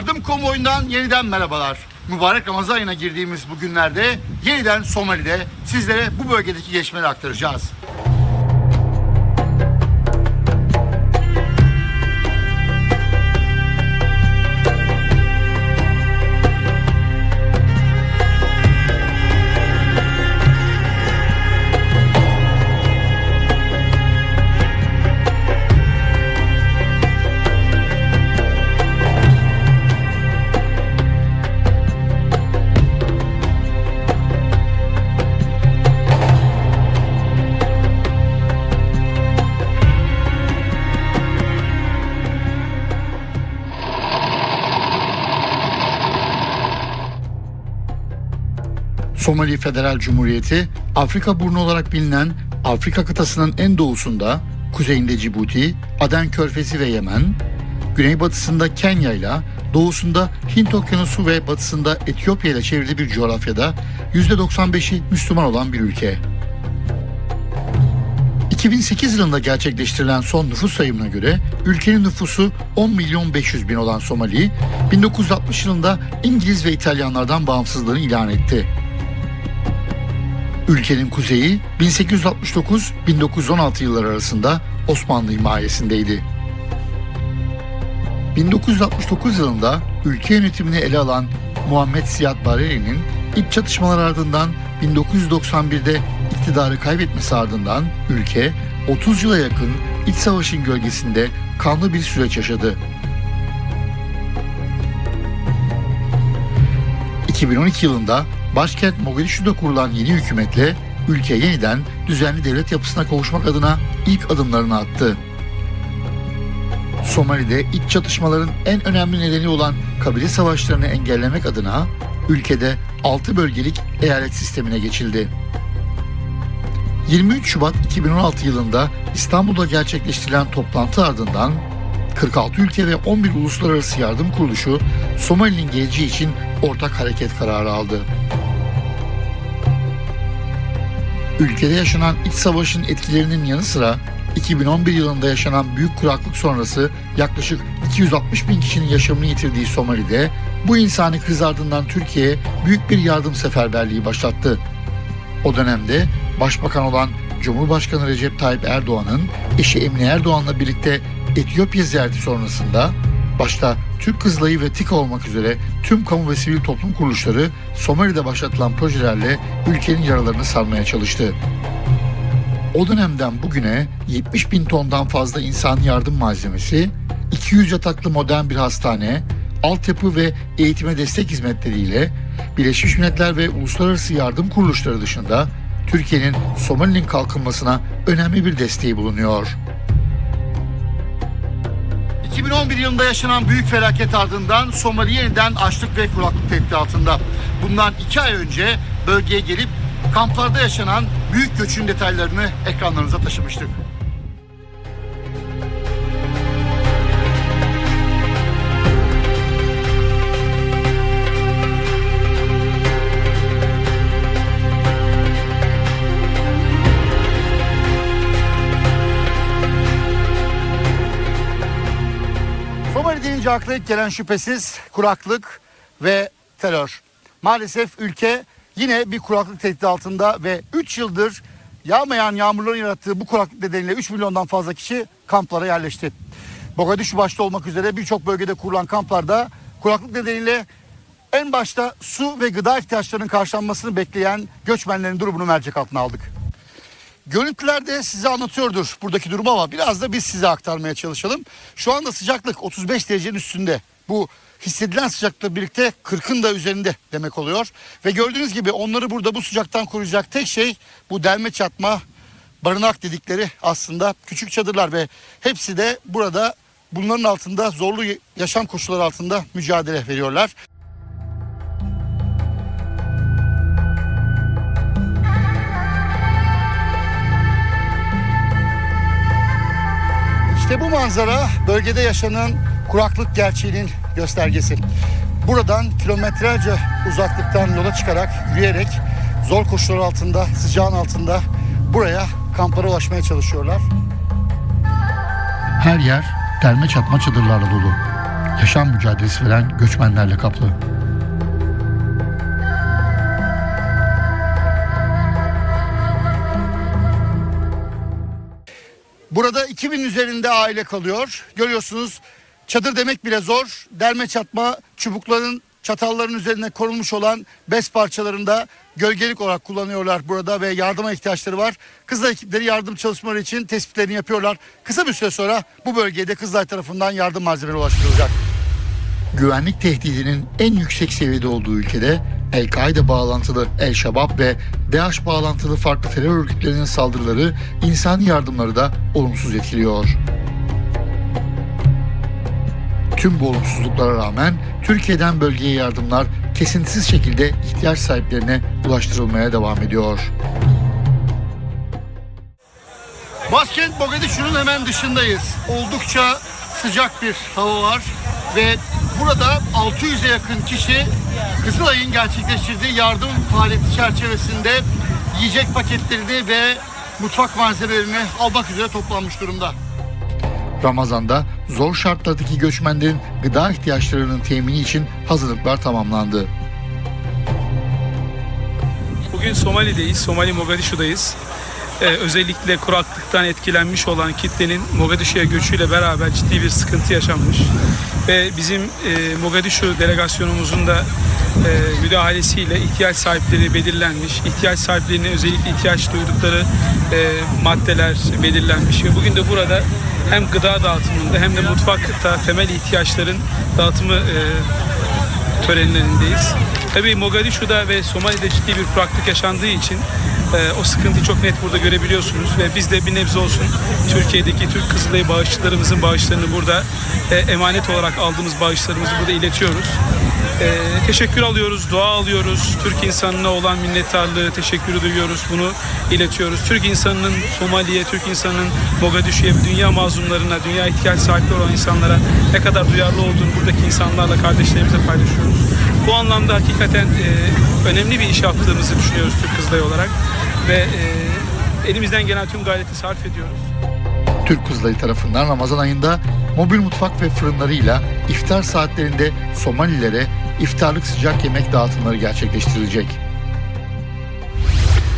Yardım konvoyundan yeniden merhabalar. Mübarek Ramazan ayına girdiğimiz bu günlerde yeniden Somali'de sizlere bu bölgedeki gelişmeleri aktaracağız. Somali Federal Cumhuriyeti, Afrika burnu olarak bilinen Afrika kıtasının en doğusunda, kuzeyinde Cibuti, Aden Körfezi ve Yemen, güneybatısında Kenya ile doğusunda Hint Okyanusu ve batısında Etiyopya ile çevrili bir coğrafyada %95'i Müslüman olan bir ülke. 2008 yılında gerçekleştirilen son nüfus sayımına göre ülkenin nüfusu 10 milyon 500 bin olan Somali, 1960 yılında İngiliz ve İtalyanlardan bağımsızlığını ilan etti. Ülkenin kuzeyi 1869-1916 yılları arasında Osmanlı himayesindeydi. 1969 yılında ülke yönetimini ele alan Muhammed Siad Barre'nin iç çatışmalar ardından 1991'de iktidarı kaybetmesi ardından ülke 30 yıla yakın iç savaşın gölgesinde kanlı bir süreç yaşadı. 2012 yılında başkent Mogadishu'da kurulan yeni hükümetle ülke yeniden düzenli devlet yapısına kavuşmak adına ilk adımlarını attı. Somali'de iç çatışmaların en önemli nedeni olan kabile savaşlarını engellemek adına ülkede 6 bölgelik eyalet sistemine geçildi. 23 Şubat 2016 yılında İstanbul'da gerçekleştirilen toplantı ardından 46 ülke ve 11 uluslararası yardım kuruluşu Somali'nin geleceği için ortak hareket kararı aldı. Ülkede yaşanan iç savaşın etkilerinin yanı sıra 2011 yılında yaşanan büyük kuraklık sonrası yaklaşık 260 bin kişinin yaşamını yitirdiği Somali'de bu insani kriz ardından Türkiye büyük bir yardım seferberliği başlattı. O dönemde Başbakan olan Cumhurbaşkanı Recep Tayyip Erdoğan'ın eşi Emine Erdoğan'la birlikte Etiyopya ziyareti sonrasında başta Türk Kızılayı ve TİKA olmak üzere tüm kamu ve sivil toplum kuruluşları Somali'de başlatılan projelerle ülkenin yaralarını sarmaya çalıştı. O dönemden bugüne 70 bin tondan fazla insan yardım malzemesi, 200 yataklı modern bir hastane, altyapı ve eğitime destek hizmetleriyle Birleşmiş Milletler ve uluslararası yardım kuruluşları dışında Türkiye'nin Somali'nin kalkınmasına önemli bir desteği bulunuyor. 2011 yılında yaşanan büyük felaket ardından Somali yeniden açlık ve kuraklık tehdidi altında. Bundan iki ay önce bölgeye gelip kamplarda yaşanan büyük göçün detaylarını ekranlarınıza taşımıştık. Deyince akla ilk gelen şüphesiz kuraklık ve terör. Maalesef ülke yine bir kuraklık tehdidi altında ve 3 yıldır yağmayan yağmurların yarattığı bu kuraklık nedeniyle 3 milyondan fazla kişi kamplara yerleşti. Mogadishu başta olmak üzere birçok bölgede kurulan kamplarda kuraklık nedeniyle en başta su ve gıda ihtiyaçlarının karşılanmasını bekleyen göçmenlerin durumunu mercek altına aldık. Görüntülerde size anlatıyordur buradaki durumu ama biraz da biz size aktarmaya çalışalım. Şu anda sıcaklık 35 derecenin üstünde. Bu hissedilen sıcaklıkla birlikte 40'ın da üzerinde demek oluyor. Ve gördüğünüz gibi onları burada bu sıcaktan koruyacak tek şey bu delme çatma barınak dedikleri aslında küçük çadırlar ve hepsi de burada bunların altında zorlu yaşam koşulları altında mücadele veriyorlar. İşte bu manzara bölgede yaşanan kuraklık gerçeğinin göstergesi. Buradan kilometrelerce uzaklıktan yola çıkarak yürüyerek zor koşullar altında, sıcağın altında buraya kamplara ulaşmaya çalışıyorlar. Her yer derme çatma çadırlarla dolu. yaşam mücadelesi veren göçmenlerle kaplı. Burada 2000 üzerinde aile kalıyor. Görüyorsunuz çadır demek bile zor. Derme çatma çubukların çatalların üzerine konulmuş olan bez parçalarında gölgelik olarak kullanıyorlar burada ve yardıma ihtiyaçları var. Kızılay ekipleri yardım çalışmaları için tespitlerini yapıyorlar. Kısa bir süre sonra bu bölgede Kızılay tarafından yardım malzemeleri ulaştırılacak. Güvenlik tehdidinin en yüksek seviyede olduğu ülkede El-Kaide bağlantılı El-Şabab ve DAEŞ bağlantılı farklı terör örgütlerinin saldırıları insani yardımları da olumsuz etkiliyor. Tüm bu olumsuzluklara rağmen Türkiye'den bölgeye yardımlar kesintisiz şekilde ihtiyaç sahiplerine ulaştırılmaya devam ediyor. Başkent Mogadishu'nun hemen dışındayız. Oldukça sıcak bir hava var ve burada 600'e yakın kişi Kızılay'ın gerçekleştirdiği yardım faaliyeti çerçevesinde yiyecek paketlerini ve mutfak malzemelerini almak üzere toplanmış durumda. Ramazan'da zor şartlardaki göçmenlerin gıda ihtiyaçlarının temini için hazırlıklar tamamlandı. Bugün Somali'deyiz, Somali Mogadishu'dayız. Ee, özellikle kuraklıktan etkilenmiş olan kitlenin Mogadishu'ya göçüyle beraber ciddi bir sıkıntı yaşanmış. Ve bizim e, Mogadishu delegasyonumuzun da e, müdahalesiyle ihtiyaç sahipleri belirlenmiş. İhtiyaç sahiplerine özellikle ihtiyaç duydukları e, maddeler belirlenmiş. Ve bugün de burada hem gıda dağıtımında hem de mutfakta temel ihtiyaçların dağıtımı e, törenlerindeyiz. Tabii Mogadishu'da ve Somali'de ciddi bir kuraklık yaşandığı için e, o sıkıntıyı çok net burada görebiliyorsunuz ve biz de bir nebze olsun Türkiye'deki Türk Kızılayı bağışçılarımızın bağışlarını burada e, emanet olarak aldığımız bağışlarımızı burada iletiyoruz. E, teşekkür alıyoruz, dua alıyoruz. Türk insanına olan minnettarlığı, teşekkürü duyuyoruz. Bunu iletiyoruz. Türk insanının Somali'ye, Türk insanının Mogadishu'ya, dünya mazlumlarına, dünya ihtiyaç sahibi olan insanlara ne kadar duyarlı olduğunu buradaki insanlarla, kardeşlerimizle paylaşıyoruz. Bu anlamda hakikaten e, önemli bir iş yaptığımızı düşünüyoruz Türk Kızılayı olarak ve e, elimizden gelen tüm gayreti sarf ediyoruz. Türk Kızılayı tarafından Ramazan ayında mobil mutfak ve fırınlarıyla iftar saatlerinde Somalilere iftarlık sıcak yemek dağıtımları gerçekleştirilecek.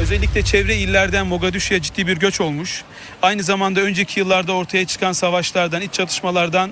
Özellikle çevre illerden Mogadishu'ya ciddi bir göç olmuş. Aynı zamanda önceki yıllarda ortaya çıkan savaşlardan, iç çatışmalardan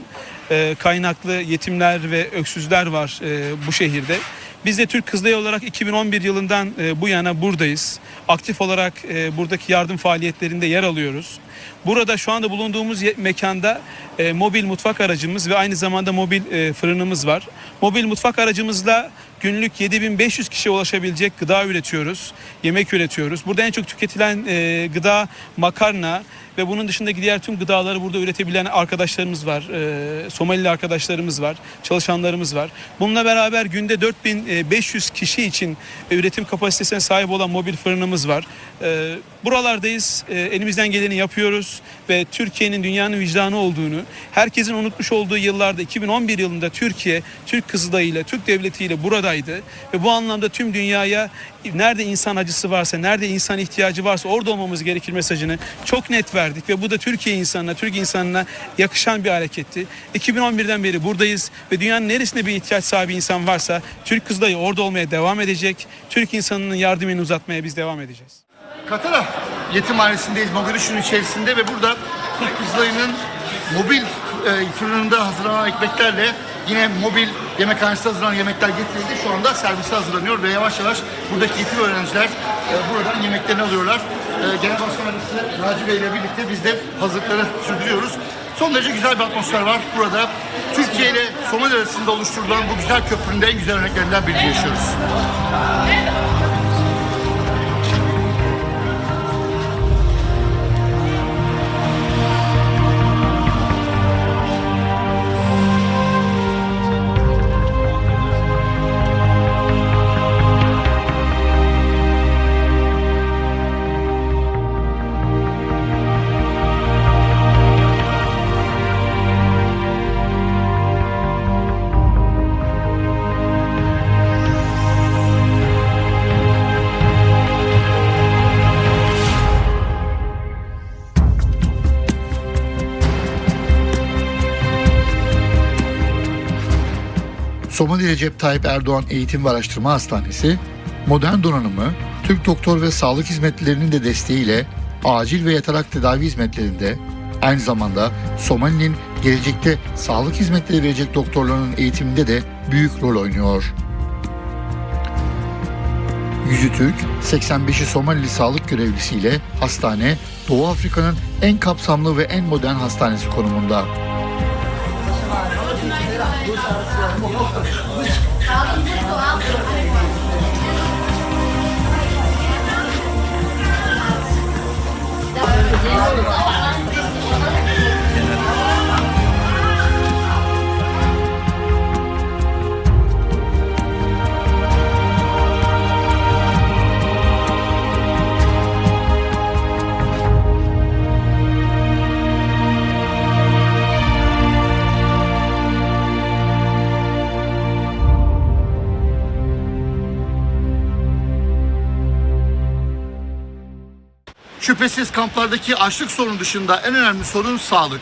e, kaynaklı yetimler ve öksüzler var e, bu şehirde. Biz de Türk Kızılayı olarak 2011 yılından e, bu yana buradayız. Aktif olarak e, buradaki yardım faaliyetlerinde yer alıyoruz. Burada şu anda bulunduğumuz mekanda e, mobil mutfak aracımız ve aynı zamanda mobil e, fırınımız var. Mobil mutfak aracımızla günlük 7500 kişiye ulaşabilecek gıda üretiyoruz, yemek üretiyoruz. Burada en çok tüketilen e, gıda makarna ve bunun dışındaki diğer tüm gıdaları burada üretebilen arkadaşlarımız var. E, Somalili arkadaşlarımız var, çalışanlarımız var. Bununla beraber günde 4500 kişi için e, üretim kapasitesine sahip olan mobil fırınımız var. E, buralardayız, e, elimizden geleni yapıyoruz ve Türkiye'nin dünyanın vicdanı olduğunu, herkesin unutmuş olduğu yıllarda 2011 yılında Türkiye, Türk Kızılayı ile Türk Devleti ile buradaydı ve bu anlamda tüm dünyaya nerede insan acısı varsa, nerede insan ihtiyacı varsa orada olmamız gerekir mesajını çok net verdik ve bu da Türkiye insanına, Türk insanına yakışan bir hareketti. 2011'den beri buradayız ve dünyanın neresinde bir ihtiyaç sahibi insan varsa Türk Kızılayı orada olmaya devam edecek. Türk insanının yardımını uzatmaya biz devam edeceğiz. Katara yetimhanesindeyiz Mogadishu'nun içerisinde ve burada Türk Kızılayı'nın mobil e, fırınında hazırlanan ekmeklerle yine mobil yemekhanesinde hazırlanan yemekler getirildi. Şu anda servise hazırlanıyor ve yavaş yavaş buradaki yetim öğrenciler e, buradan yemeklerini alıyorlar. E, Genel Başkan Yardımcısı Bey ile birlikte biz de hazırlıkları sürdürüyoruz. Son derece güzel bir atmosfer var burada. Türkiye ile Somali arasında oluşturulan bu güzel köprünün en güzel örneklerinden birini yaşıyoruz. Somali Recep Tayyip Erdoğan Eğitim ve Araştırma Hastanesi, modern donanımı, Türk doktor ve sağlık hizmetlerinin de desteğiyle acil ve yatarak tedavi hizmetlerinde, aynı zamanda Somali'nin gelecekte sağlık hizmetleri verecek doktorların eğitiminde de büyük rol oynuyor. Yüzü Türk, 85'i Somalili sağlık görevlisiyle hastane, Doğu Afrika'nın en kapsamlı ve en modern hastanesi konumunda. 그렇지 않았어. 다음 주도 하고. Şüphesiz kamplardaki açlık sorunu dışında en önemli sorun sağlık.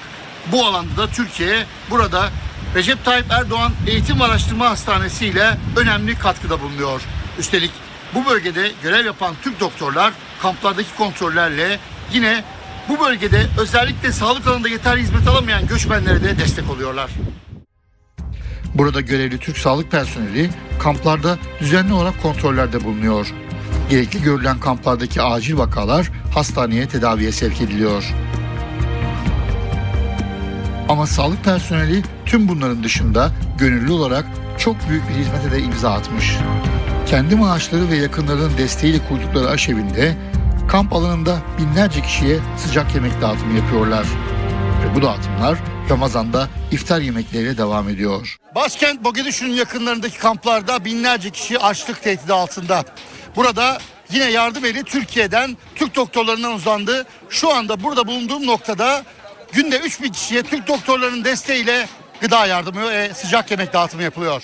Bu alanda da Türkiye burada Recep Tayyip Erdoğan Eğitim Araştırma Hastanesi ile önemli katkıda bulunuyor. Üstelik bu bölgede görev yapan Türk doktorlar kamplardaki kontrollerle yine bu bölgede özellikle sağlık alanında yeterli hizmet alamayan göçmenlere de destek oluyorlar. Burada görevli Türk sağlık personeli kamplarda düzenli olarak kontrollerde bulunuyor. Gerekli görülen kamplardaki acil vakalar hastaneye tedaviye sevk ediliyor. Ama sağlık personeli tüm bunların dışında gönüllü olarak çok büyük bir hizmete de imza atmış. Kendi maaşları ve yakınlarının desteğiyle kurdukları aşevinde kamp alanında binlerce kişiye sıcak yemek dağıtımı yapıyorlar. Ve bu dağıtımlar Ramazan'da iftar yemekleriyle devam ediyor. Başkent Mogadishu'nun yakınlarındaki kamplarda binlerce kişi açlık tehdidi altında. Burada yine yardım eli Türkiye'den, Türk doktorlarından uzandı. Şu anda burada bulunduğum noktada günde 3000 kişiye Türk doktorlarının desteğiyle gıda yardımı ve sıcak yemek dağıtımı yapılıyor.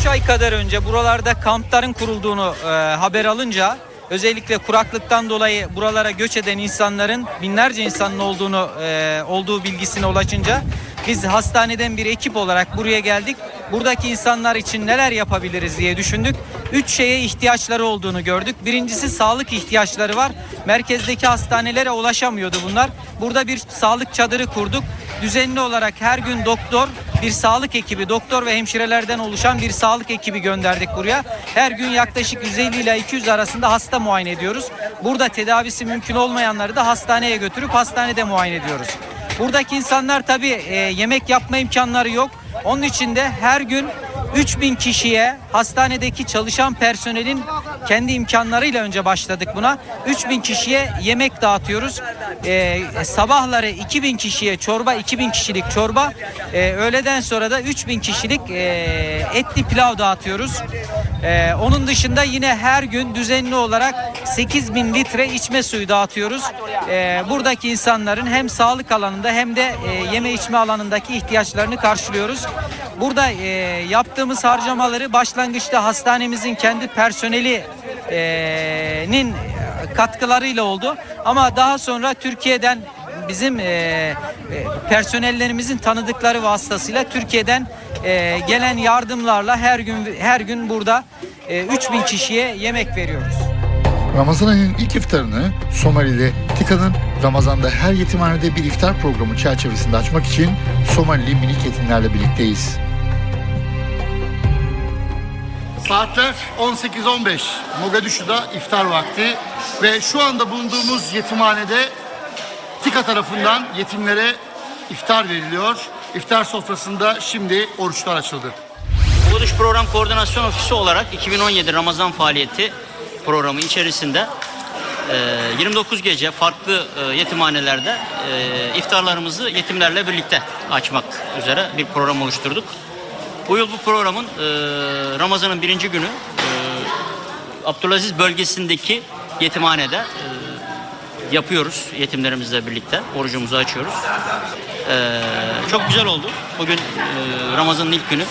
3 ay kadar önce buralarda kampların kurulduğunu e, haber alınca özellikle kuraklıktan dolayı buralara göç eden insanların binlerce insanın olduğunu e, olduğu bilgisine ulaşınca biz hastaneden bir ekip olarak buraya geldik. Buradaki insanlar için neler yapabiliriz diye düşündük. Üç şeye ihtiyaçları olduğunu gördük. Birincisi sağlık ihtiyaçları var. Merkezdeki hastanelere ulaşamıyordu bunlar. Burada bir sağlık çadırı kurduk. Düzenli olarak her gün doktor, bir sağlık ekibi, doktor ve hemşirelerden oluşan bir sağlık ekibi gönderdik buraya. Her gün yaklaşık 150 ile 200 arasında hasta muayene ediyoruz. Burada tedavisi mümkün olmayanları da hastaneye götürüp hastanede muayene ediyoruz. Buradaki insanlar tabii e, yemek yapma imkanları yok. Onun için de her gün 3000 kişiye hastanedeki çalışan personelin kendi imkanlarıyla önce başladık buna. 3000 kişiye yemek dağıtıyoruz. Ee, sabahları 2000 kişiye çorba, 2000 kişilik çorba. Ee, öğleden sonra da 3000 kişilik e, etli pilav dağıtıyoruz. Ee, onun dışında yine her gün düzenli olarak 8000 litre içme suyu dağıtıyoruz. Ee, buradaki insanların hem sağlık alanında hem de e, yeme içme alanındaki ihtiyaçlarını karşılıyoruz. Burada e, yaptığımız harcamaları başlangıçta hastanemizin kendi personelinin katkılarıyla oldu. Ama daha sonra Türkiye'den bizim e, e, personellerimizin tanıdıkları vasıtasıyla Türkiye'den e, gelen yardımlarla her gün her gün burada e, 3000 kişiye yemek veriyoruz. Ramazan ayının ilk iftarını Somali'de TİKA'nın Ramazan'da her yetimhanede bir iftar programı çerçevesinde açmak için Somalili minik yetimlerle birlikteyiz. Saatler 18.15. Mogadishu'da iftar vakti ve şu anda bulunduğumuz yetimhanede TİKA tarafından yetimlere iftar veriliyor. İftar sofrasında şimdi oruçlar açıldı. Mogadishu Program Koordinasyon Ofisi olarak 2017 Ramazan faaliyeti programı içerisinde e, 29 gece farklı e, yetimhanelerde e, iftarlarımızı yetimlerle birlikte açmak üzere bir program oluşturduk. Bu yıl bu programın e, Ramazan'ın birinci günü e, Abdülaziz bölgesindeki yetimhanede e, yapıyoruz yetimlerimizle birlikte. Orucumuzu açıyoruz. Ee, çok güzel oldu. Bugün e, Ramazan'ın ilk günü.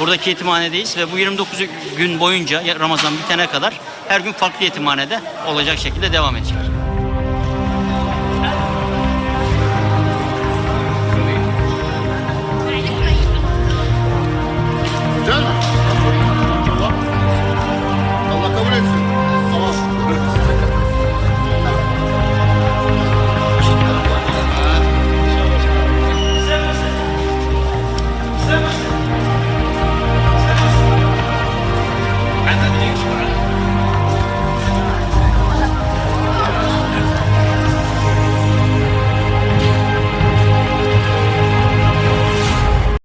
Buradaki yetimhanedeyiz ve bu 29 gün boyunca Ramazan bitene kadar her gün farklı yetimhanede olacak şekilde devam edecek.